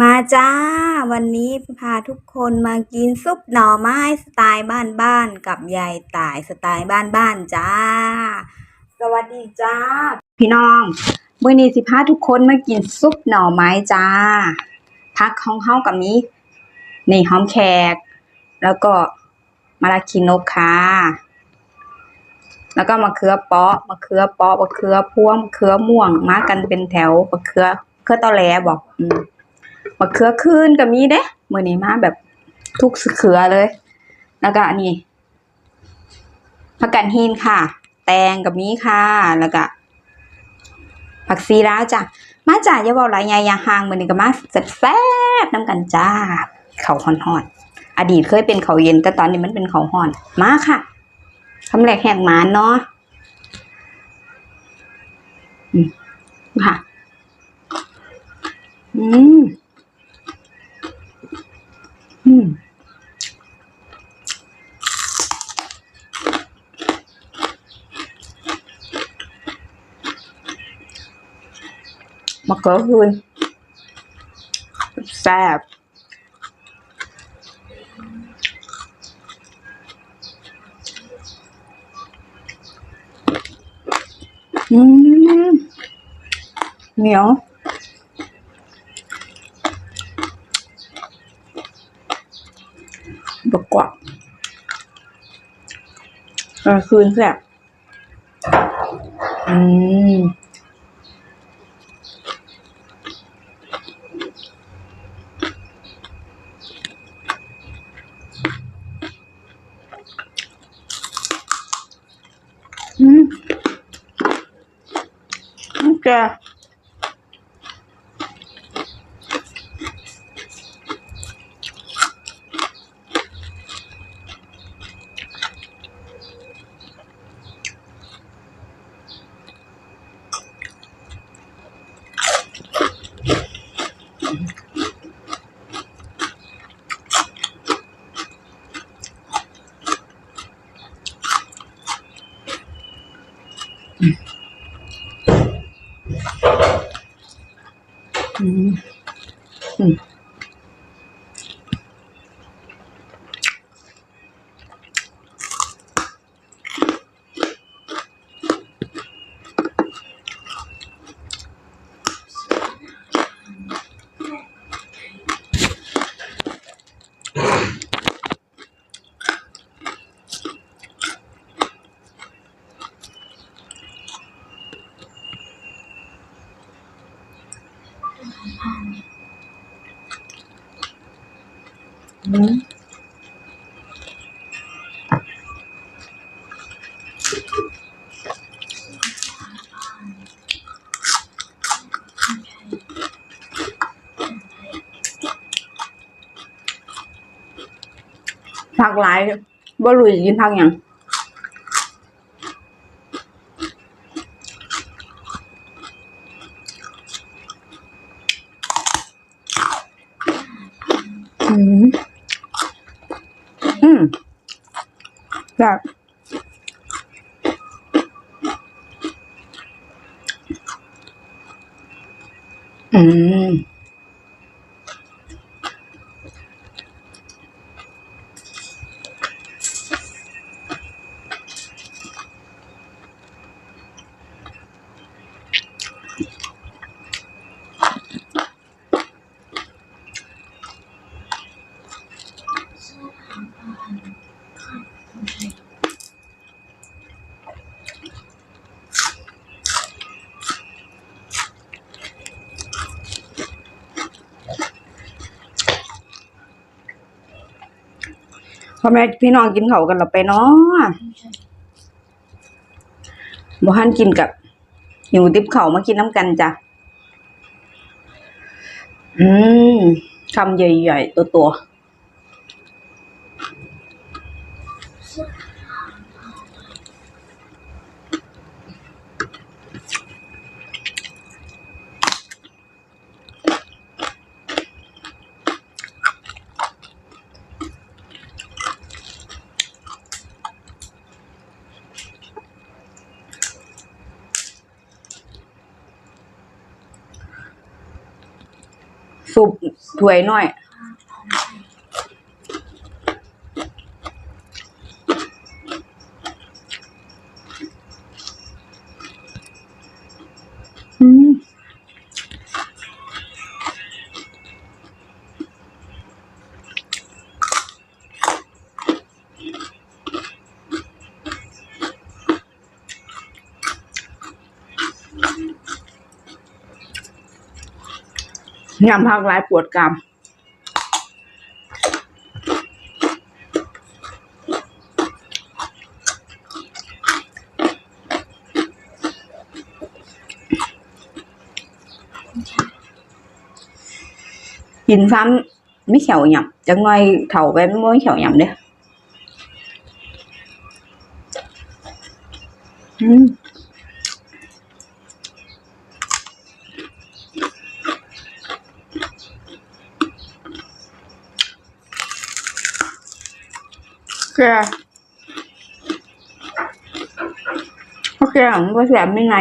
มาจ้า วันนี้พาทุกคนมากินซุปหน่อไม้สไตล์บ้านๆกับยายต่ายสไตล์บ้านๆจ้า สวัสดีจ้า พี่น้องมื้อนี้สิพาทุกคนมากินซุปหน่อไม้จ้า พักของเฮากับนี้นี่หอมแขก แล้วก็มะระขีนกค่ะแล้วก็มะเขือเปาะมะเขือเปาะมะเขือพวงมะเขือม่วงมากันเป็นแถวมะเขือเขือตอแหลบอกอืม มะเขือคืนก็มีเด้มื้อนี้มาแบบทุกเขือเลย แล้วก็อันนี้ผักกันหินค่ะ แตงกับมีค่ะ แล้วก็ผักซีร้าจ้ะ มาจ้ะอย่าเว้าหลายใหญ่ย่าหางมือนี้ก็มาแซ่บๆนํกันจ้าข้าวฮ้อนอดีตเคยเป็นเขาเย็น แต่ตอนนี้มันเป็นเขาวฮ้อน มาค่ะคำแรกแหกหมานเนาะอืมค่ะ อืม อืมมะเขือคืนแซ่บอืมเหนียวบกก ว่าเออคืนแซ่บอืมอืมโอเคอืมอืมอืมผัก หลายบ่รู้จะกิน ผักหยั อแมพ่อแม่พี่น้องกินเขากันหรอไปเนาะบ่ฮันกินกับอยู่ติบเขามากินน้ำกันจ้ะ อืมคำใหญ่ๆตัวๆส สุปถ้วยน้อย อืม ยำผักหลายปวดกรามกินซ้ำไม่เขียวหยำจังไงเถาไปไม่ม้วนเขียวหยำเด้อ อืมแกโอเคอะมันก็แสบไม่ไง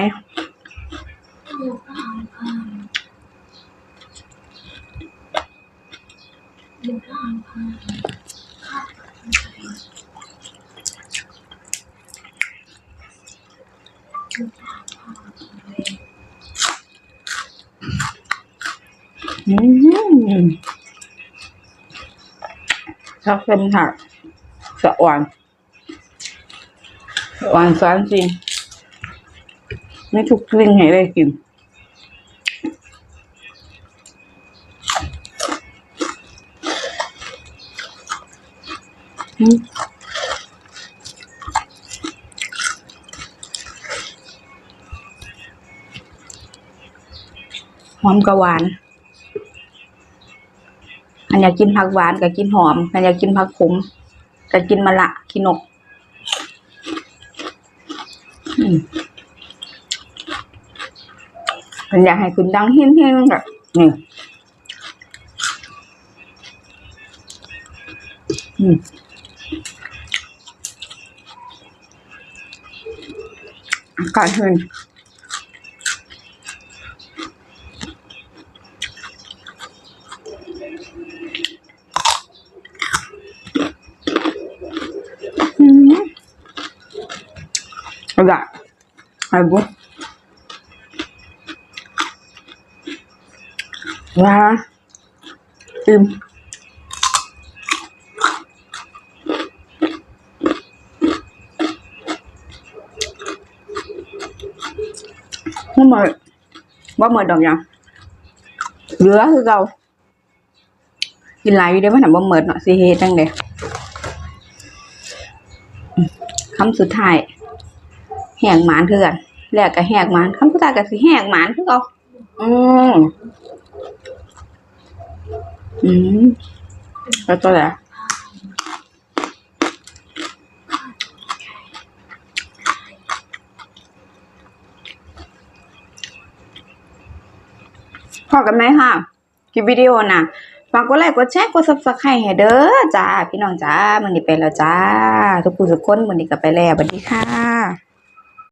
อืมชอบเป็นค่ะะอ่อนสะอ่อนซ้อนจริงไม่ทุกกลิ่นให้ได้กินอืมหอมกระหวาน อันอยากกินผักหวานก็กินหอม อันอยากกินผักขม ก็กินมะละกินนกมันอยากให้คุณดังเฮี้ยนเฮี้ยนแบบนี่อืมอากาศเย็นอืมอากาศอะไรบุว้าอืมว่าหมดว่าหมดดอกยังเหลือคือเก่ากินหลา ยอยู่เด้มันถามว่าหมดเนาะสิเฮ็ดจังได๋คำสุดท้าย แหกหมานคือนแรกก็แหกหมานคำสุดท้ายก็สิแหกหมานคือเก่าอืมอืมแล้วตัวไหนพอกันไหมค่ะคลิปวิดีโอน่ะฝากกดไลค์กดแชร์กด subscribe ให้เด้อจ้า พี่น้องจ้ามันนี้ไปแล้วจ้า ทุกผู้ทุกคนมันนี้ก็ไปแล้วสวัสดีค่ะ